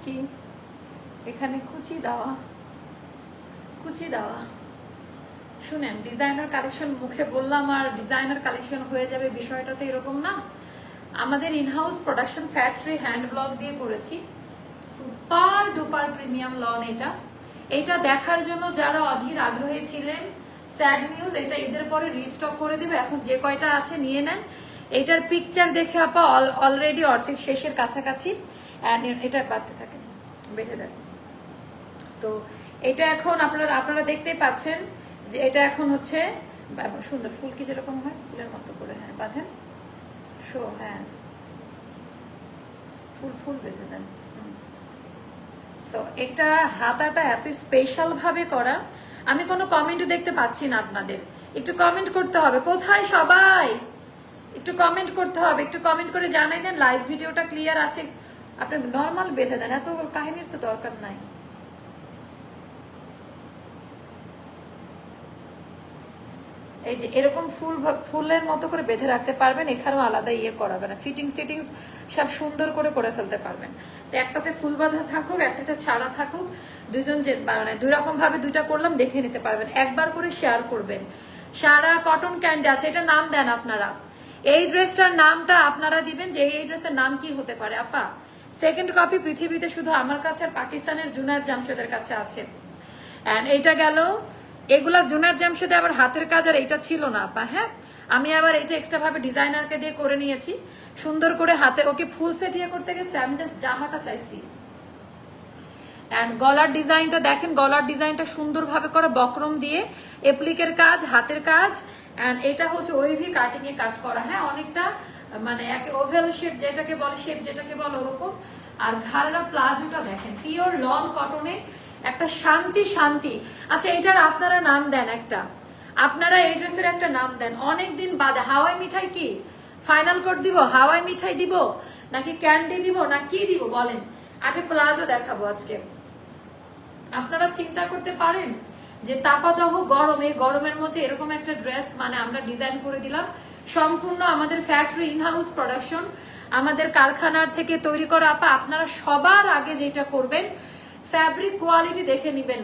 কুচি এখানে কুচি দেওয়া। কুচি দেওয়া। শুনেন ডিজাইনার কালেকশন মুখে বললাম আর ডিজাইনার কালেকশন হয়ে যাবে, বিষয়টা তো এরকম না। আমাদের in-house production factory hand block দিয়ে করেছি। সুপার ডুপার প্রিমিয়াম লন এটা। এটা দেখার জন্য যারা অধীর আগ্রহী ছিলেন স্যাড নিউজ এটা ঈদের পরে রিস্টক করে দিবে। এখন যে কয়টা আছে নিয়ে নেন। এটার পিকচার দেখে আপা অলরেডি অর্ধেক শেষের কাছাকাছি। এটা বাড়তে থাকে। বেঁধে দেন। তো এটা এখন আপনারা আপনারা দেখতেই পাচ্ছেন যে এটা এখন হচ্ছে সুন্দর ফুল কি যেরকম হয়? ফুলের মতো করে হ্যাঁ বাঁধেন। শো হ্যাঁ। ফুল ফুল বেঁধে দেন। এটা হাতাটা এত স্পেশাল ভাবে করা, আমি কোনো কমেন্ট দেখতে পাচ্ছি না আপনাদের। একটু কমেন্ট করতে হবে। কোথায় সবাই? একটু কমেন্ট করতে হবে। একটু কমেন্ট করে জানাই দেন। লাইভ ভিডিওটা ক্লিয়ার আছে। আপনি নর্মাল বেঁধে দেন, এত কাহিনীর তো দরকার নাই। এই যে এরকম ফুল ফুলের মতো করে বেঁধে রাখতে পারবেন, এখানেও আলাদা ইয়ে করাবে না। ফিটিংস টিটিংস সব সুন্দর করে করে ফেলতে পারবেন। তো একটাতে ফুল বাঁধা থাকুক, একটাতে ছাড়া থাকুক, দুজন যে মানে দুই রকম ভাবে দুইটা করলাম, দেখে নিতে পারবেন। একবার করে শেয়ার করবেন। সারা কটন ক্যান্ডি আছে, এটা নাম দেন আপনারা। এই ড্রেসটার নামটা আপনারা দিবেন যে এই ড্রেসের নাম কি হতে পারে, আপা? সেকেন্ড কপি পৃথিবীতে শুধু আমার কাছে আর পাকিস্তানের জুনায়দ জামশেদের কাছে আছে। অ্যান্ড এইটা গেল, এগুলা জুনার জামশেদে আবার হাতের কাজ আর এটা ছিল না, আপা হ্যাঁ? আমি আবার এটা এক্সট্রা ভাবে ডিজাইনারকে দিয়ে করে নিয়েছি। সুন্দর করে হাতে, ওকে ফুল সেট ইয়ে করতে গেছে, আমি জাস্ট জামাটা চাইছি। গলার ডিজাইনটা দেখেন, গলার ডিজাইনটা সুন্দরভাবে করা, বক্রম দিয়ে এপ্লিকের কাজ, হাতের কাজ। এটা হচ্ছে ওইভি কাটিং এ কাট করা হ্যাঁ? অনেকটা মানে এক ওভেল শেপ যেটাকে বলে শেপ যেটাকে বলে ওরকম। আর ঘাড়া প্লাজোটা দেখেন পিওর লং কটনে একটা শান্তি শান্তি। আচ্ছা এটার আপনারা নাম দেন একটা। আপনারা এই ড্রেসের একটা নাম দেন। অনেক দিন বাদে হাওয়াই মিঠাই কি? ফাইনাল কোড দিব? হাওয়াই মিঠাই দিব? নাকি ক্যান্ডি দিব? না কি দিব? বলেন। আগে প্লাজো দেখাবো আজকে। আপনারা চিন্তা করতে পারেন যে তাপাদহ গরম এই গরমের মধ্যে এরকম একটা ড্রেস মানে আমরা ডিজাইন করে দিলাম। সম্পূর্ণ আমাদের ফ্যাক্টরি ইনহাউস প্রোডাকশন আমাদের কারখানার থেকে তৈরি করা আপা, আপনারা সবার আগে যেটা করবেন ফ্যাব্রিক কোয়ালিটি দেখে নিবেন।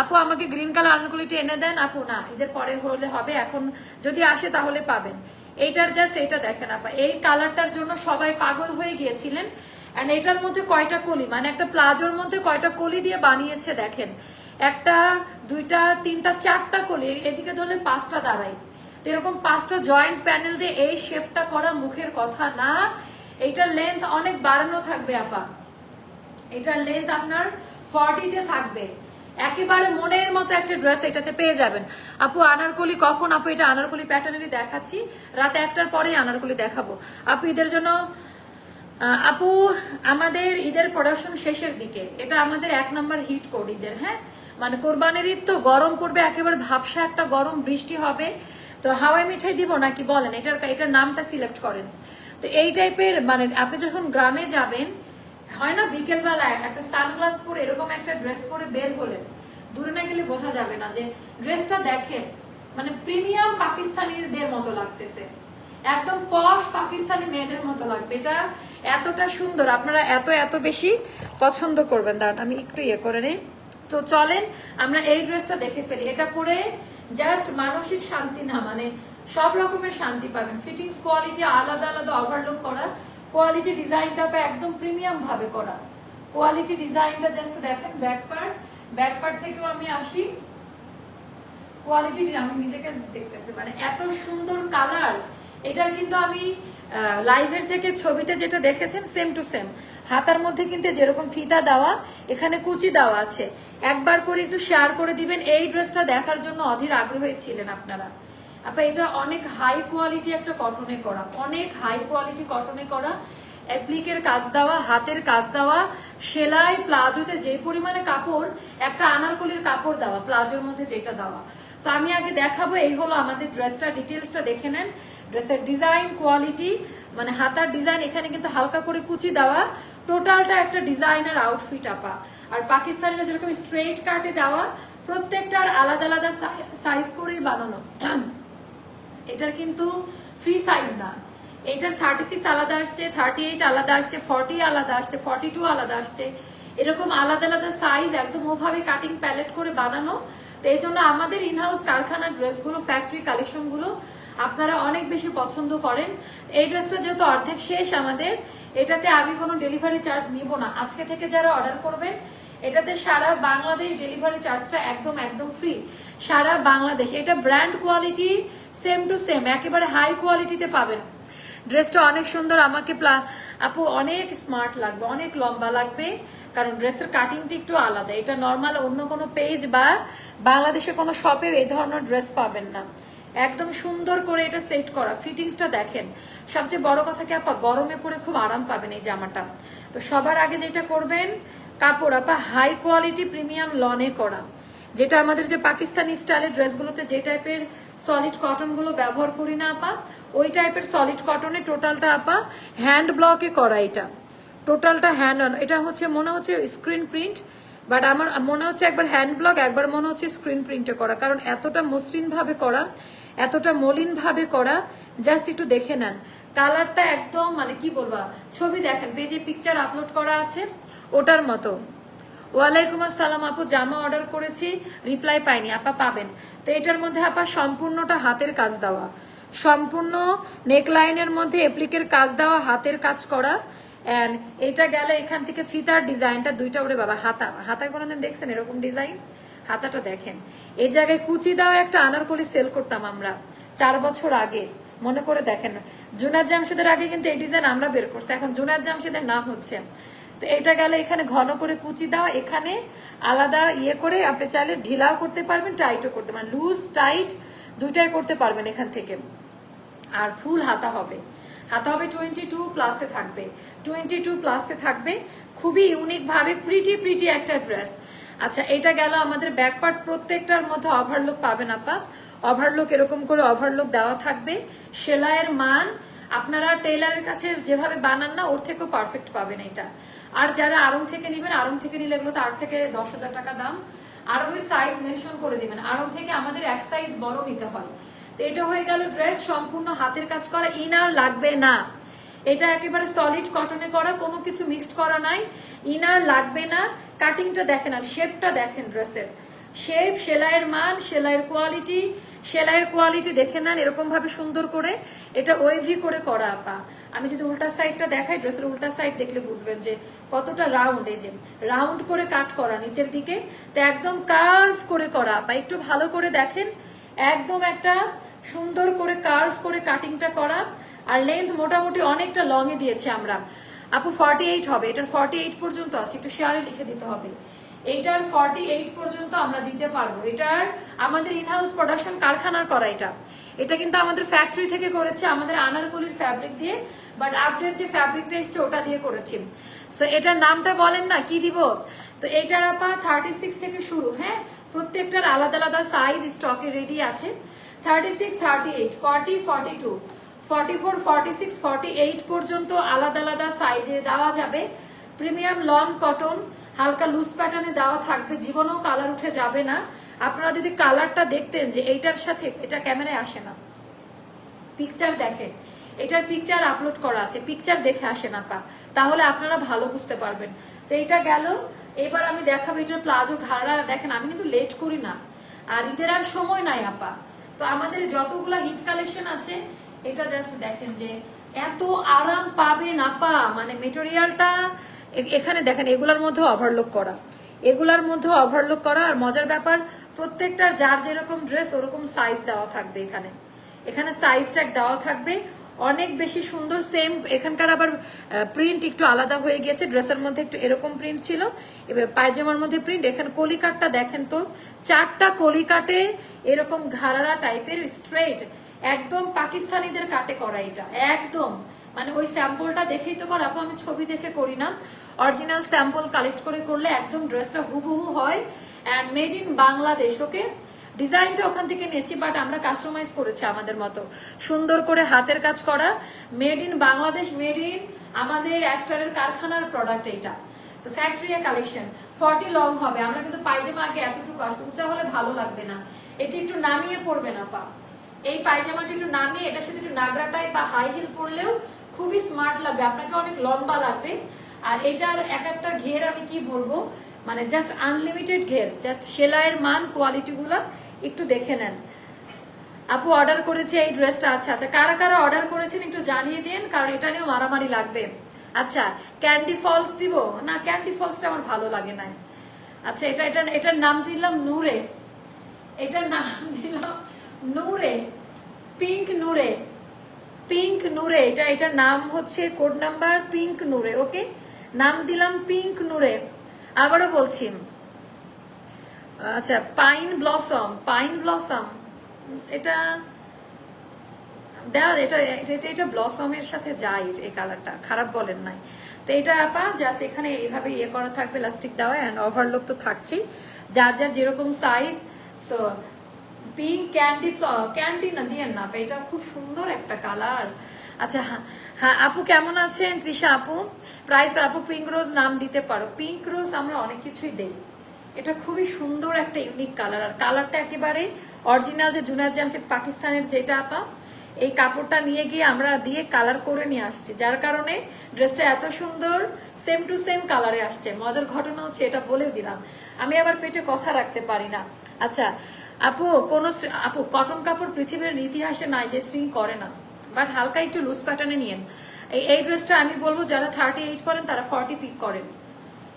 আপু, আমাকে গ্রিন কালার আনকুলিটি এনে দেন। আপু, না, এদের পরে হলে হবে, এখন যদি আসে তাহলে পাবেন। এইটার জাস্ট এটা দেখেন আপা, এই কালারটার জন্য সবাই পাগল হয়ে গিয়েছিলেন। এন্ড এটার মধ্যে কয়টা কলি? মানে একটা প্লাজোর মধ্যে কয়টা কলি দিয়ে বানিয়েছে দেখেন। একটা, দুইটা, তিনটা, চারটা কলি, এদিকে ধরলে পাঁচটা দাঁড়ায়। এরকম পাঁচটা জয়েন্ট প্যানেল দিয়ে এই শেপটা করা মুখের কথা না। এইটার লেন্থ অনেক বাড়ানো থাকবে, আপা। এটার লেন্থ আপনার ফর্টিতে থাকবে। একেবারে মনের মতো একটা ড্রেস এটাতে পেয়ে যাবেন। আপু, আনারকলি কখন? আপু, এটা আনারকলি প্যাটার্নেরই দেখাচ্ছি। রাত একটার পরেই আনারকলি দেখাবো। আপু ঈদের জন্য আপু, আমাদের ঈদের প্রোডাকশন শেষের দিকে। এটা আমাদের এক নম্বর হিট কোড ঈদের হ্যাঁ? মানে কোরবানির ঈদ তো গরম পড়বে, একেবারে ভাবসা একটা গরম বৃষ্টি হবে। তো হাওয়াই মিঠাই দিব নাকি বলেন? এটার এটার নামটা সিলেক্ট করেন। তো এই টাইপের মানে আপনি যখন গ্রামে যাবেন, হয় না বিকেলবেলা একটা সানগ্লাস পরে এরকম একটা ড্রেস পরে বের হলেন, দূরে না গেলে বোঝা যাবে না যে ড্রেসটা দেখেন মানে প্রিমিয়াম পাকিস্তানিদের মতো লাগতেছে। একদম পশ পাকিস্তানি মেয়েদের মতো লাগবে। এটা এতটা সুন্দর। আপনারা এত এত বেশি পছন্দ করবেন। দাঁড়ান, আমি একটু ইয়ে করে নিই। তো চলেন, আমরা এই ড্রেসটা দেখে ফেলি। এটা পরে জাস্ট মানসিক শান্তি না মানে সব রকমের শান্তি পাবেন। ফিটিংস কোয়ালিটি আলাদা আলাদা ওভারলোক করা। কোয়ালিটি ডিজাইনটা একদম প্রিমিয়াম ভাবে করা। কোয়ালিটি ডিজাইনটা জাস্ট দেখেন ব্যাক পার্ট ব্যাক পার্ট থেকেও আমি আসি। কোয়ালিটি আমি নিজেকে দেখতেছি। মানে এত সুন্দর কালার এটার কিন্তু আমি লাইভের থেকে ছবিতে যেটা দেখেছেন সেম টু সেম হাতার মধ্যে কিন্তু যেরকম ফিতা দেওয়া, এখানে কুচি দেওয়া আছে। একবার করে একটু শেয়ার করে দিবেন। এই ড্রেসটা দেখার জন্য অধীর আগ্রহী ছিলেন আপনারা। আপা, এটা অনেক হাই কোয়ালিটি একটা কটনে করা। অনেক হাই কোয়ালিটি কটনে করা। অ্যাপ্লিকের কাজ দেওয়া, হাতের কাজ দেওয়া, সেলাই, প্লাজোতে যে পরিমাণে কাপড়, একটা আনারকলির কাপড় দেওয়া, প্লাজোর মধ্যে যেটা দেওয়া। তো আমি আগে দেখাবো, এই হলো আমাদের ড্রেসটা ডিটেলসটা দেখে নেন। ড্রেসের ডিজাইন কোয়ালিটি মানে হাতার ডিজাইন এখানে কিন্তু হালকা করে কুচি দেওয়া। টোটালটা একটা ডিজাইনার আউটফিট আপা। আর পাকিস্তানিরা যেরকম স্ট্রেট কাটে দেওয়া, প্রত্যেকটার আলাদা আলাদা সাইজ করেই বানানো। এটার কিন্তু ফ্রি সাইজ না। এটার থার্টি সিক্স আলাদা আসছে থার্টি এইট আলাদা আসছে ফর্টি আলাদা আসছে ফর্টি টু আলাদা আসছে। এরকম আলাদা আলাদা সাইজ একদম ওভাবে কাটিং প্যালেট করে বানানো। তো এই জন্য আমাদের ইনহাউস কারখানার ড্রেসগুলো ফ্যাক্টরি কালেকশনগুলো আপনারা অনেক বেশি পছন্দ করেন। এই ড্রেসটা যেহেতু অর্ধেক শেষ আমাদের, এটাতে আমি কোনো ডেলিভারি চার্জ নিব না। আজকে থেকে যারা অর্ডার করবেন, এটাতে সারা বাংলাদেশ ডেলিভারি চার্জটা একদম একদম ফ্রি সারা বাংলাদেশ। এটা brand quality same to same একেবারে হাই কোয়ালিটিতে পাবেন। ড্রেসটা অনেক সুন্দর, আমাকে আপু, অনেক স্মার্ট লাগবে, অনেক লম্বা লাগবে, কারণ ড্রেসের কাটিংটা একটু আলাদা। এটা নর্মাল অন্য কোনো পেজ বা বাংলাদেশে কোনো শপে এই ধরনের ড্রেস পাবেন না। একদম সুন্দর করে এটা সেট করা। ফিটিংসটা দেখেন। সবচেয়ে বড় কথা কি, আপা, গরমে পরে খুব আরাম পাবেন এই জামাটা। তো সবার আগে যেটা করবেন, কাপড়, আপা হাই কোয়ালিটি প্রিমিয়াম লনে করা। যেটা আমাদের যে পাকিস্তানি স্টাইলের ড্রেসগুলোতে যে টাইপের সলিড কটনগুলো ব্যবহার করি না, আপা, ওই টাইপের সলিড কটনে টোটালটা আপা হ্যান্ড ব্লকে করা এটা। টোটালটা হ্যান্ড অন এটা হচ্ছে, মনে হচ্ছে স্ক্রিন প্রিন্ট বাট আমার মনে হচ্ছে একবার হ্যান্ড ব্লক একবার মনে হচ্ছে স্ক্রিন প্রিন্টে করা। কারণ এতটা মসৃণ ভাবে করা এতটা মলিন ভাবে করা জাস্ট একটু দেখে নেন। কালারটা একদম মানে কি বলবা, ছবি দেখেন পেজে পিকচার আপলোড করা আছে, ওটার মতো। ওয়ালাইকুম আসসালাম আপু, জামা অর্ডার করেছি রিপ্লাই পাইনি, আপা পাবেন। তো এটার মধ্যে আপা সম্পূর্ণটা হাতের কাজ দেওয়া। সম্পূর্ণ নেকলাইনের মধ্যে এপ্লিকের কাজ দেওয়া, হাতের কাজ করা। এন্ড এটা গেলে এখান থেকে ফিতার ডিজাইনটা দুইটা করে বাবা, হাতা। হাতায় কোনোদিন দেখছেন এরকম ডিজাইন? হাতাটা দেখেন। এই জায়গায় কুচি দেওয়া একটা আনারকলি সেল করতাম আমরা, চার বছর আগে। মনে করে দেখেন জুনার জামশেদের আগে কিন্তু এই ডিজাইন আমরা বের করছি, এখন জুনার জামশেদের নাম হচ্ছে। তো এটা গেলে এখানে ঘন করে কুচি দেওয়া এখানে আলাদা ইয়ে করে আপনি চাইলে ঢিলাও করতে পারবেন টাইটও করতে পারবেন। লুজ টাইট দুইটাই করতে পারবেন এখান থেকে। আর ফুল হাতা হবে। হাতা হবে টোয়েন্টি টু প্লাসে থাকবে। টোয়েন্টি টু প্লাসে থাকবে খুবই ইউনিক ভাবে প্রিটি প্রিটি একটা ড্রেস আচ্ছা এটা গেল আমাদের ব্যাক পার্ট প্রত্যেকটার মধ্যে ওভারলুক পাবেন আপা। ওভারলুক এরকম করে ওভারলুক দেওয়া থাকবে। সেলাইয়ের মান আপনারা টেলারের কাছে যেভাবে বানান না, ওর থেকেও পারফেক্ট পাবেন এটা। আর যারা আরং থেকে নেবেন আরং থেকে নিলে এগুলো তো আট থেকে দশ হাজার টাকা দাম। আরঙের সাইজ মেনশন করে দিবেন। আরং থেকে আমাদের এক সাইজ বড় নিতে হয়। তো এটা হয়ে গেল ড্রেস, সম্পূর্ণ হাতের কাজ করা, ইনার লাগবে না। এটা একেবারে সলিড কটনে করা, কোনো কিছু মিক্সড করা নাই, ইনার লাগবে না। কাটিংটা দেখেন আর শেপটা দেখেন ড্রেসের। শেপ সেলাইয়ের মান, সেলাইয়ের কোয়ালিটি সেলাইয়ের কোয়ালিটি দেখে নেন এরকম ভাবে সুন্দর করে। এটা ওয়েভি করে করা, আপা। আমি যদি উল্টা সাইডটা দেখাই, ড্রেসের উল্টা সাইড দেখলে বুঝবেন যে কতটা রাউন্ড এই যে রাউন্ড করে কাট করা নিচের দিকে। তো একদম কার্ভ করে করা, আপা। একটু ভালো করে দেখেন, একদম একটা সুন্দর করে কার্ভ করে কাটিংটা করা, আর লেন্থ মোটামুটি অনেকটা লং এ দিয়েছে আমরা। আপু ফর্টি এইট হবে। এটার ফর্টি এইট পর্যন্ত আছে। একটু শেয়ারে লিখে দিতে হবে। এইটার ফর্টি এইট পর্যন্ত আমরা দিতে পারব। এটার আমাদের ইনহাউস প্রোডাকশন কারখানার করা এটা। এটা কিন্তু আমাদের ফ্যাক্টরি থেকে করেছে, আমাদের আনারকলির ফ্যাব্রিক দিয়ে বাট আপডেট যে ফ্যাব্রিকটা এসছে, ওটা দিয়ে করেছি। এটার নামটা বলেন না, কি দিব? তো এইটার আপা থার্টি থেকে শুরু হ্যাঁ? প্রত্যেকটার আলাদা আলাদা সাইজ স্টকে রেডি আছে। Thirty six thirty eight forty forty two forty four forty six forty eight পর্যন্ত আলাদা আলাদা সাইজে দেওয়া যাবে। প্রিমিয়াম লন কটন হালকা লুজ প্যাটার্নে দেওয়া থাকবে। জীবনেও কালার উঠে যাবে না। আপনারা যদি কালারটা দেখতেন যে এইটার সাথে, এটা ক্যামেরায় আসে না। পিকচার দেখেন। এটার পিকচার আপলোড করা আছে। পিকচার দেখে আসেন আপা তাহলে আপনারা ভালো বুঝতে পারবেন। তো এইটা গেল। এবার আমি দেখাবো এটার প্লাজো ঘাড়া। দেখেন, আমি কিন্তু লেট করি না। আর ঈদের আর সময় নাই, আপা। তো আমাদের যতগুলা হিট কালেকশন আছে, এটা জাস্ট দেখেন যে এত আরাম পাবে না পা। মানে মেটেরিয়ালটা এখানে দেখেন, এগুলার মধ্যে ওভারলোক করা। এগুলার মধ্যে ওভারলোক করা আর মজার ব্যাপার, প্রত্যেকটা যার যেরকম ড্রেস ওরকম সাইজ দেওয়া থাকবে এখানে। এখানে সাইজ ট্যাগ দেওয়া থাকবে অনেক বেশি সুন্দর সেম এখানকার আবার প্রিন্ট একটু আলাদা হয়ে গিয়েছে ড্রেসের মধ্যে একটু এরকম প্রিন্ট ছিল। এবার পায়জামার মধ্যে প্রিন্ট এখানে কলিকাটটা দেখেন তো, চারটা কলিকাটে এরকম ঘাড়ারা টাইপের স্ট্রেট একদম পাকিস্তানিদের কাটে করা এটা, একদম। মানে ওই স্যাম্পলটা দেখেই তো কর, আপু, আমি ছবি দেখে করি না। অরিজিনাল স্যাম্পল কালেক্ট করে করলে একদম ড্রেসটা হুবহু হয়। And made in Bangladesh okay ডিজাইনটা ওখান থেকে নিয়েছি বাট আমরা কাস্টমাইজ করেছি আমাদের মতো। সুন্দর করে হাতের কাজ করা made in Bangladesh made in আমাদের অ্যাস্টারের কারখানার প্রোডাক্ট এইটা। তো ফ্যাক্টরি কালেকশন ফর্টি লং হবে, আমরা কিন্তু পায়জামা আগে এতটুকু আসলে উঁচা হলে ভালো লাগবে না। এটি একটু নামিয়ে পড়বে না, পা। এই পায়জামাটা একটু নামিয়ে, এটার সাথে একটু নাগরা টাইপ বা হাই হিল পরলেও খুবই স্মার্ট লাগবে, আপনাকে অনেক লম্বা লাগবে। আর এটার এক একটা ঘের আমি কি বলব মানে জাস্ট আনলিমিটেড ঘের জাস্ট সেলাইয়ের মান কোয়ালিটিগুলো একটু দেখে নেন। আপু অর্ডার করেছে, এই ড্রেসটা আচ্ছা আচ্ছা কারা কারা অর্ডার করেছেন একটু জানিয়ে দিন, কারণ এটা নিয়েও মারামারি লাগবে। আচ্ছা ক্যান্ডি ফলস দিব? না ক্যান্ডি ফলসটা আমার ভালো লাগে না আচ্ছা এটা এটা, এটার নাম দিলাম নূরে। এটার নাম দিলাম নূরে। পিঙ্ক নূরে। পিঙ্ক নূরে, এটা, এটার নাম হচ্ছে কোড নাম্বার পিঙ্ক নূরে, ওকে? নাম দিলাম পিঙ্ক নূরে। আবারও বলছি আচ্ছা পাইন ব্লসম পাইন ব্লসম এটা দেওয়া এটা এটা, এটা- ব্লসমের সাথে যায় এই কালারটা খারাপ বলেন নাই। তো এটা আপা জাস্ট এখানে এইভাবে ইয়ে করা থাকবে লাস্টিক দেওয়া অ্যান্ড ওভারলোক তো থাকছেই। যার যার যেরকম size so pink candy candy না দিয়ে না এটা খুব সুন্দর একটা কালার আচ্ছা হ্যাঁ আপু কেমন আছেন? তৃষা আপু প্রাইস আপু পিঙ্ক রোজ নাম দিতে পারো। পিঙ্ক রোজ আমরা অনেক কিছুই দেই। এটা খুবই সুন্দর একটা ইউনিক কালার আর কালারটা একেবারে অরিজিনাল যে জুনার জামশেদ পাকিস্তানের যেটা আপা, এই কাপড়টা নিয়ে গিয়ে আমরা দিয়ে কালার করে নিয়ে আসছি। যার কারণে ড্রেসটা এত সুন্দর সেম টু সেম কালারে আসছে। মজার ঘটনা হচ্ছে এটা বলেও দিলাম। আমি আবার পেটে কথা রাখতে পারি না। আচ্ছা আপু, কোন আপু, কটন কাপড় পৃথিবীর ইতিহাসে নাই যে স্ট্রিং করে না। বাট হালকা একটু লুজ প্যাটার্নে নিয়েন। এই ড্রেসটা আমি বলব, যারা থার্টি এইট করেন তারা ফর্টি পিক করেন।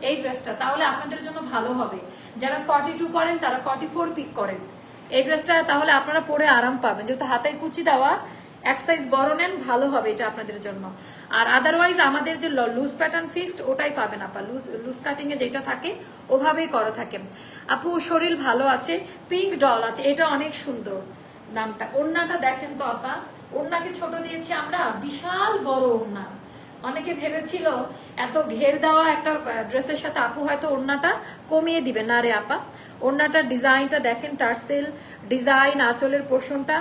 এই ড্রেসটা তাহলে আপনাদের জন্য ভালো হবে। যারা ফর্টি টু পরেন, তারা ফর্টি ফোর পিক করেন। এই ড্রেসটা তাহলে আপনারা পরে আরাম পাবেন। যেহেতু হাতে কুচি দেওয়া, এক সাইজ বড় নেন, ভালো হবে এটা আপনাদের জন্য। আর আদারওয়াইজ আমাদের যে লুজ প্যাটার্ন ফিক্সড ওটাই পাবেন আপা। লুজ লুজ কাটিং এ যেটা থাকে, ওভাবেই করা থাকে। আপু, শরীর ভালো আছে পিঙ্ক ডল আছে, এটা অনেক সুন্দর নামটা। ওড়নাটা দেখেন তো আপা। ওড়নাকে ছোট দিয়েছি আমরা, বিশাল বড় ওড়না। অনেকে ভেবেছিল, এত ঘের দেওয়া একটা ড্রেসের সাথে আপু হয়তো ওড়নাটা কমিয়ে দিবে। না রে আপা, ওড়নাটার ডিজাইনটা দেখেন টার্সেল ডিজাইন আঁচলের পোর্শনটা।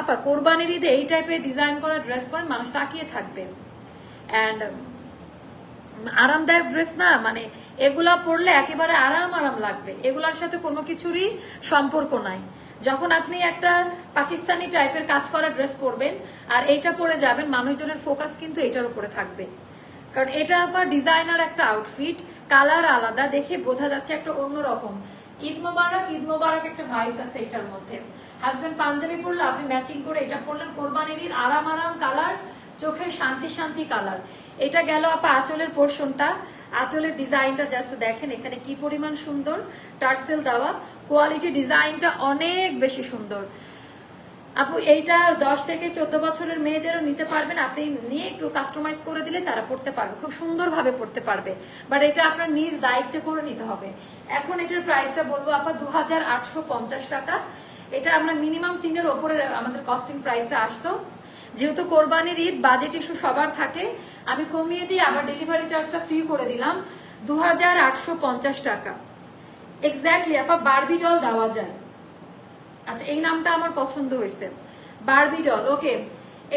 আপা, কোরবানির ঈদে এই টাইপের ডিজাইন করা ড্রেস পরে মানুষ তাকিয়ে থাকবে। অ্যান্ড আরামদায়ক ড্রেস না মানে এগুলা পরলে একেবারে আরাম আরাম লাগবে। এগুলার সাথে কোনো কিছুরই সম্পর্ক নাই। যখন আপনি একটা পাকিস্তানি টাইপের কাজ করা ড্রেস পরবেন, আর এইটা পরে যাবেন, মানুষজনের ফোকাস কিন্তু এটার উপরে থাকবে। কারণ এটা আবার ডিজাইনার একটা আউটফিট কালার আলাদা, দেখে বোঝা যাচ্ছে একটা অন্যরকম। ঈদ মোবারক ঈদ মোবারক একটা ভাইবস আছে এটার মধ্যে। হাজবেন্ড পাঞ্জাবি পরলে আপনি ম্যাচিং করে এটা পরলেন, কোরবানির ঈদ, আরাম আরাম কালার চোখের শান্তি শান্তি কালার এটা গেল আপা আঁচলের পোর্শনটা আঁচলের ডিজাইনটা জাস্ট দেখেন এখানে কি পরিমাণ সুন্দর। টার্সেল দেওয়া। কোয়ালিটি ডিজাইনটা অনেক বেশি সুন্দর। আপু, এইটা দশ থেকে চোদ্দ বছরের মেয়েদেরও নিতে পারবেন। আপনি নিয়ে একটু কাস্টমাইজ করে দিলে তারা পড়তে পারবে। খুব সুন্দরভাবে পড়তে পারবে। বাট এটা আপনার নিজ দায়িত্বে করে নিতে হবে। এখন এটার প্রাইসটা বলব আপা দু হাজার আটশো পঞ্চাশ টাকা। এটা আমরা মিনিমাম তিনের ওপরে আমাদের কস্টিং প্রাইসটা আসতো। যেহেতু কোরবানির ঈদ বাজেট ইস্যু সবার থাকে। আমি কমিয়ে দিয়ে আবার ডেলিভারি চার্জটা ফ্রি করে দিলাম দু হাজার আটশো পঞ্চাশ টাকা। এক্স্যাক্টলি আপা বারবি ডল দেওয়া যায়। আচ্ছা এই নামটা আমার পছন্দ হয়েছে। বারবি ডল ওকে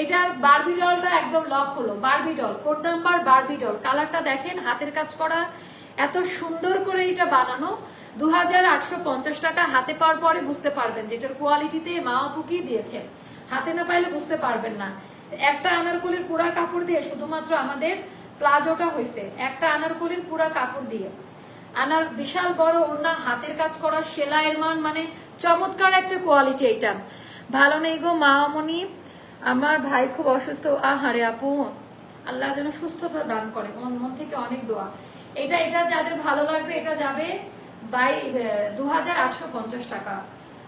এটা বারবি ডলটা একদম লক হলো। Barbie doll code number Barbie doll কালারটা দেখেন, হাতের কাজ করা। এত সুন্দর করে এটা বানানো। দু হাজার আটশো পঞ্চাশ টাকা হাতে পাওয়ার পরে বুঝতে পারবেন যেটার কোয়ালিটিতে মা আপুকি দিয়েছে। হাতে না পাইলে বুঝতে পারবেন না। একটা আনারকলির পুরা কাপড় দিয়ে শুধুমাত্র আমাদের প্লাজোটা হয়েছে একটা আনারকলির পুরা কাপড় দিয়ে। আনার বিশাল বড় ওড়না, হাতের কাজ করা সেলাইয়ের মান মানে চমৎকার একটা কোয়ালিটি এটা ভালো নেই গো মামনি আমার ভাই খুব অসুস্থ। আহারে আপু। আল্লাহ যেন সুস্থতা দান করে। মন মন থেকে অনেক দোয়া। এটা এটা যাদের ভালো লাগবে, এটা যাবে বাই দু হাজার আটশো পঞ্চাশ টাকা।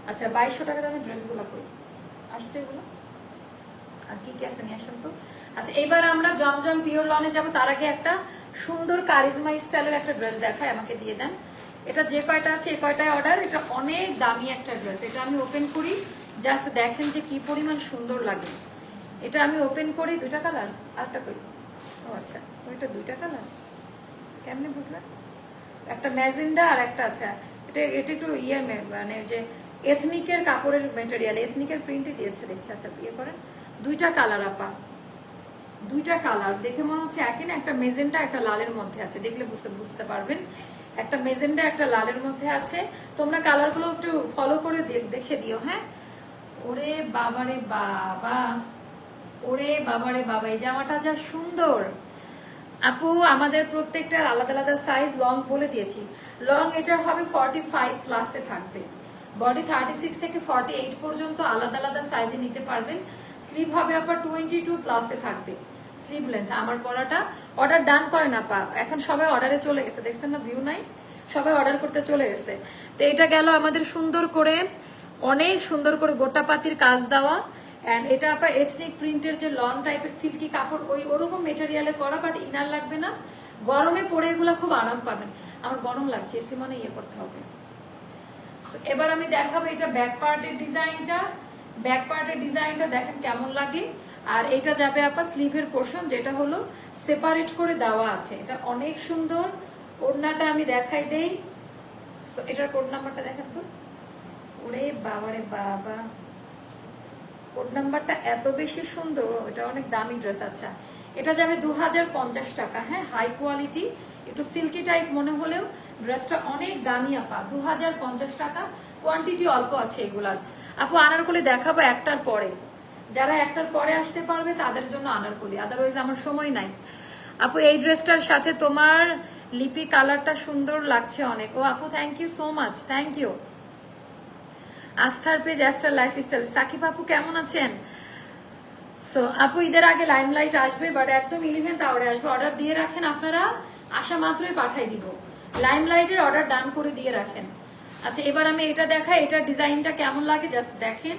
আচ্ছা বাইশশো টাকা দামের ড্রেসগুলো কই আসছে এগুলো? আর কি কি আছে নিয়ে আসেন তো? আচ্ছা এবার আমরা জমজম পিওর লনে যাব। তার আগে একটা সুন্দর কারিজমা স্টাইলের একটা ড্রেস দেখায়, আমাকে দিয়ে দেন। এটা যে কয়টা আছে এই কয়টায় অর্ডার? এটা অনেক দামি একটা ড্রেস। এটা আমি ওপেন করি, জাস্ট দেখেন যে কি পরিমাণ সুন্দর লাগে। এটা আমি ওপেন করি, দুইটা কালার? আরেকটা করি। ও আচ্ছা ওইটা দুইটা কালার? কেমনে বুঝলেন? একটা ম্যাজেন্ডা আর একটা আচ্ছা এটা এটা একটু ইয়ে মানে যে এথনিকের কাপড়ের মেটেরিয়াল এথনিকের প্রিন্টই দিয়েছে, দেখছি আচ্ছা ইয়ে করেন। দুইটা কালার আপা। দুইটা কালার দেখে মনে হচ্ছে একই না? একটা মেজেন্ডা একটা লালের মধ্যে আছে। দেখলে বুঝতে বুঝতে পারবেন। একটা মেজেন্ডা একটা লালের মধ্যে আছে। তোমরা কালারগুলো একটু ফলো করে দেখে দিও হ্যাঁ? ওরে বাবারে বাবা। ওরে বাবারে বাবা, এই জামাটা যা সুন্দর। আপু, আমাদের প্রত্যেকটার আলাদা আলাদা সাইজ লং বলে দিয়েছি। লং এটার হবে ফর্টি ফাইভ প্লাসে থাকবে। বডি থার্টি সিক্স থেকে ফর্টি এইট পর্যন্ত আলাদা আলাদা সাইজে নিতে পারবেন। স্লিভ হবে আবার টোয়েন্টি টু প্লাসে থাকবে। স্লিভ লেন্থ আমার পরাটা অর্ডার ডান করে না পা এখন সবাই অর্ডারে চলে গেছে। দেখছেন না ভিউ নাই? সবাই অর্ডার করতে চলে গেছে। তো এটা গেল আমাদের সুন্দর করে, অনেক সুন্দর করে গোটা পাতির কাজ দেওয়া। অ্যান্ড এটা আবার এথনিক প্রিন্টের যে লং টাইপের সিল্কি কাপড়, ওই ওরকম মেটেরিয়ালে করা বাট ইনার লাগবে না। গরমে পরে এগুলো খুব আরাম পাবেন। আমার গরম লাগছে এসি মানে ইয়ে করতে হবে। এবার আমি দেখাবো এটা ব্যাক পার্টের ডিজাইনটা। ব্যাক পার্টের ডিজাইনটা দেখেন কেমন লাগে। আর এটা যাবে আপা স্লিভের পোর্শন যেটা হলো সেপারেট করে দেওয়া আছে। এটা অনেক সুন্দর। ওড়নাটা আমি দেখাই দেই। এটার কোড নাম্বারটা দেখেন তো। ওরে বাবারে বাবা। কোড নাম্বারটা এত বেশি সুন্দর। এটা অনেক দামি ড্রেস আচ্ছা। এটা যাবে দু হাজার পঞ্চাশ টাকা হ্যাঁ হাই কোয়ালিটি একটু সিল্কি টাইপ মনে হলেও ড্রেসটা অনেক দামি, আপা। দু হাজার পঞ্চাশ টাকা। কোয়ান্টিটি অল্প আছে এগুলার। আপু, আনারকলি দেখাবো একটার পরে। যারা একটার পরে আসতে পারবে, তাদের জন্য আনারকলি। আদারওয়াইজ আমার সময় নাই। আপু, এই ড্রেসটার সাথে তোমার লিপি কালারটা সুন্দর লাগছে অনেক। ও, আপু thank you so much thank you আস্থার পেজ অ্যাস্টার লাইফস্টাইল সাকিব আপু, কেমন আছেন? সো আপু, ঈদের আগে লাইমলাইট আসবে বাট একদম ইলেভেন্থ আওয়ারে আসবে। অর্ডার দিয়ে রাখেন আপনারা। আসা মাত্রই পাঠাই দিব। লাইমলাইটের অর্ডার ডান করে দিয়ে রাখেন। আচ্ছা এবার আমি এটা দেখাই এটার ডিজাইনটা কেমন লাগে? জাস্ট দেখেন,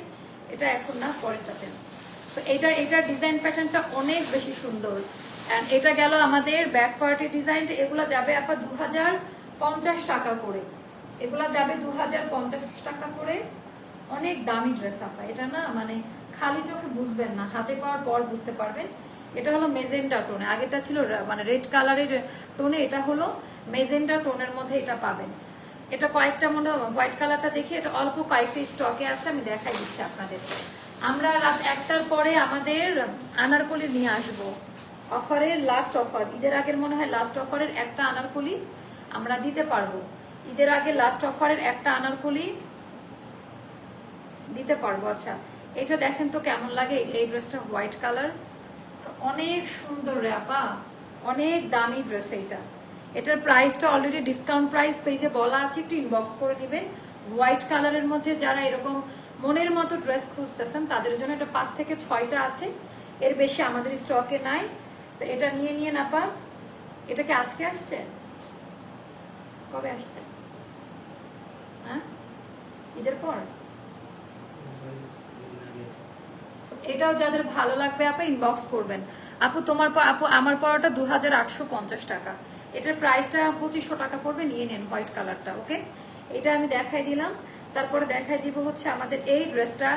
এটা এখন না, পরেরটাতে। তো এটা এটার ডিজাইন প্যাটার্নটা অনেক বেশি সুন্দর। অ্যান্ড এটা গেল আমাদের ব্যাক পার্টের ডিজাইনটা এগুলো যাবে আপা দু পঞ্চাশ টাকা করে। এগুলো যাবে দু পঞ্চাশ টাকা করে। অনেক দামি ড্রেস আপা। এটা না মানে খালি চোখে বুঝবেন না, হাতে পাওয়ার পর বুঝতে পারবেন। এটা হলো মেজেন্টা টোনে। আগেটা ছিল মানে রেড কালারের টোনে, এটা হলো মেজেন্টা টোনের মধ্যে এটা পাবেন। এটা কয়েকটা মনে হোয়াইট কালারটা দেখি এটা অল্প কয়েকটা স্টকে আছে, আমি দেখাই দিচ্ছি আপনাদের। আমরা রাত একটার পরে আমাদের আনারকলি নিয়ে আসব। অফারের লাস্ট অফার ঈদের আগের মনে হয় লাস্ট অফারের একটা আনারকলি আমরা দিতে পারব। ঈদের আগে লাস্ট অফারের একটা আনারকলি দিতে পারব। আচ্ছা এটা দেখেন তো কেমন লাগে এই ড্রেসটা হোয়াইট কালার অনেক সুন্দর রে আপা অনেক দামি ড্রেস এইটা। এটার প্রাইসটা অলরেডি ডিসকাউন্ট প্রাইস পেজে বলা আছে, একটু ইনবক্স করে নেবেন। হোয়াইট কালারের মধ্যে যারা এরকম মনের মতো ড্রেস খুঁজতেছেন, তাদের জন্য এটা পাঁচ থেকে ছয়টা আছে। এর বেশি আমাদের স্টকে নাই। তো এটা নিয়ে নিয়ে আপা। এটা কি আজকে আসছে? কবে আসছে? হ্যাঁ? ঈদের পর? এটাও যাদের ভালো লাগবে আপা ইনবক্স করবেন। আপু, তোমার আপু, আমার পরোটা দু টাকা। এটার প্রাইসটা পঁচিশশো টাকা পড়বে, নিয়ে নেন হোয়াইট কালারটা ওকে এটা আমি দেখাই দিলাম। তারপরে দেখাই দিব হচ্ছে আমাদের এই ড্রেসটা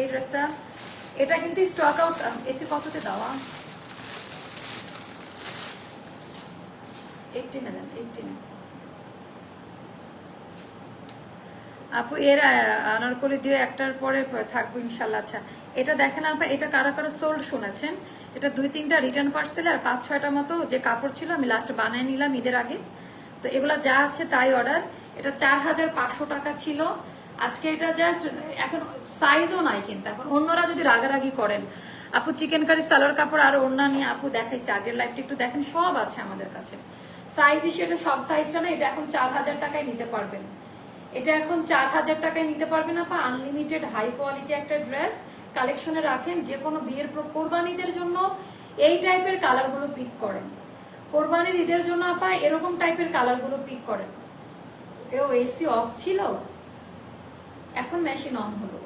এই ড্রেসটা এটা কিন্তু স্টক আউট এসি কততে দেওয়া? এইটিনে আপু, এর আনারকলি দিয়ে একটার পরে থাকব ইনশাল্লাহ। আচ্ছা এটা দেখেন আপা, এটা কারা কারা সোল্ড শুনেছেন? এটা দুই তিনটা রিটার্ন পার্সেল আর পাঁচ ছয়টা মতো যে কাপড় ছিল আমি লাস্ট বানিয়ে নিলাম ঈদের আগে। তো এগুলো যা আছে তাই অর্ডার এটা চার হাজার পাঁচশো টাকা ছিল। আজকে এটা জাস্ট এখন সাইজও নাই কিন্তু। এখন অন্যরা যদি রাগারাগি করেন। আপু চিকেন কারি সালোয়ার কাপড় আর অন্য নিয়ে আপু দেখাইছে। আগের লাইফটা একটু দেখেন, সব আছে আমাদের কাছে। সাইজ হিসেবে সব সাইজটা না, এটা এখন চার হাজার টাকায় নিতে পারবেন। এটা এখন চার হাজার টাকায় নিতে পারবেন আপা। আনলিমিটেড হাই কোয়ালিটি একটা ড্রেস কালেকশনে রাখেন যে কোনো বিয়ের কোরবানিদের জন্য এই টাইপের কালারগুলো পিক করেন। কোরবানির ঈদের জন্য আপা এরকম টাইপের কালারগুলো পিক করেন। এও এসি অফ ছিল, এখন মেশিন অন হলো।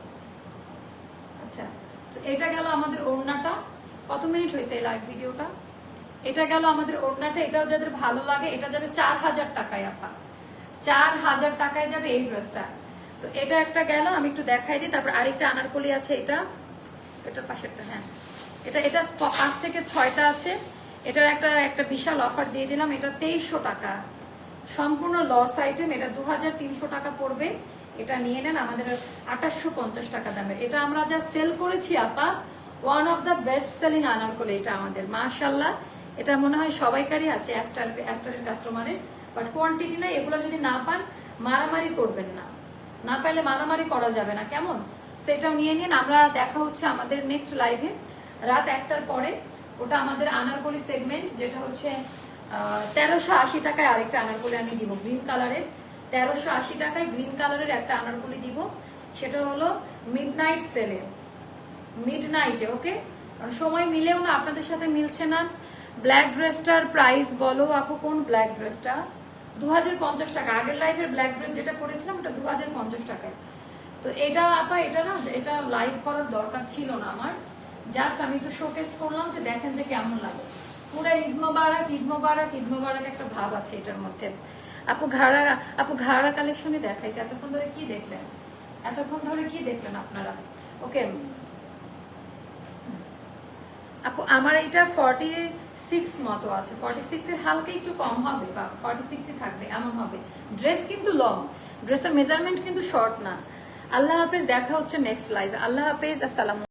আচ্ছা তো এটা গেল আমাদের ওড়নাটা। কত মিনিট হয়েছে এই লাইভ ভিডিওটা এটা গেল আমাদের ওড়নাটা, এটাও যাদের ভালো লাগে, এটা যাবে চার হাজার টাকায় আপা। চার হাজার টাকায় যাবে এই ড্রেসটা তো এটা একটা গেল, আমি একটু দেখাই দিই, তারপর আরেকটা আনারকলি আছে, এটা, এটার পাশেরটা হ্যাঁ। এটা এটা পাঁচ থেকে ছয়টা আছে, এটার একটা একটা বিশাল অফার দিয়ে দিলাম, এটা তেইশশো টাকা। সম্পূর্ণ লস আইটেম এটা দু হাজার তিনশো টাকা পড়বে, এটা নিয়ে নেন, আমাদের আঠাশশো পঞ্চাশ টাকা দামের। এটা আমরা যা সেল করেছি, আপা one of the best selling Anarkali এটা আমাদের মাশাল্লাহ এটা মনে হয় সবাইকারই আছে অ্যাস্টার অ্যাস্টারের কাস্টমারের বাট কোয়ান্টিটি না এগুলো যদি না পান, মারামারি করবেন না। না পাইলে মারামারি করা যাবে না। কেমন? সেটাও নিয়ে নিন। আমরা দেখা হচ্ছে আমাদের নেক্সট লাইভে রাত একটার পরে ওটা আমাদের আনারকলি সেগমেন্ট যেটা হচ্ছে তেরোশো আশি টাকায় আরেকটা আনারকলি আমি দিব গ্রিন কালারের তেরোশো আশি টাকায় গ্রিন কালারের একটা আনারকলি দিব। সেটা হলো মিড নাইট সেলে মিড নাইটে ওকে সময় মিলেও না, আপনাদের সাথে মিলছে না। ব্ল্যাক ড্রেসটার প্রাইস বলো আপু, কোন ব্ল্যাক ড্রেসটা দু হাজার পঞ্চাশ টাকা। আগের লাইভের ব্ল্যাক ড্রেস যেটা করেছিলাম ওটা দু হাজার পঞ্চাশ টাকায়। তো এটা আপা, এটা না, এটা লাইভ করার দরকার ছিল না আমার। জাস্ট আমি একটু শোকেস করলাম যে দেখেন যে কেমন লাগে। পুরো ঈদ মোবারক, ঈদ একটা ভাব আছে এটার মধ্যে। আপু ঘাড়া আপু ঘাড়া কালেকশনে দেখাইছে। এতক্ষণ ধরে কি দেখলেন? এতক্ষণ ধরে কি দেখলেন আপনারা? ওকে আপু, আমার এটা ফর্টি সিক্স মতো আছে। ফর্টি সিক্সের হালকা একটু কম হবে বা ফর্টি সিক্সই থাকবে, এমন হবে। ড্রেস কিন্তু লং ড্রেসের মেজারমেন্ট কিন্তু শর্ট না। আল্লাহ হাফেজ, দেখা হচ্ছে নেক্সট লাইভে আল্লাহ হাফেজ, আসসালাম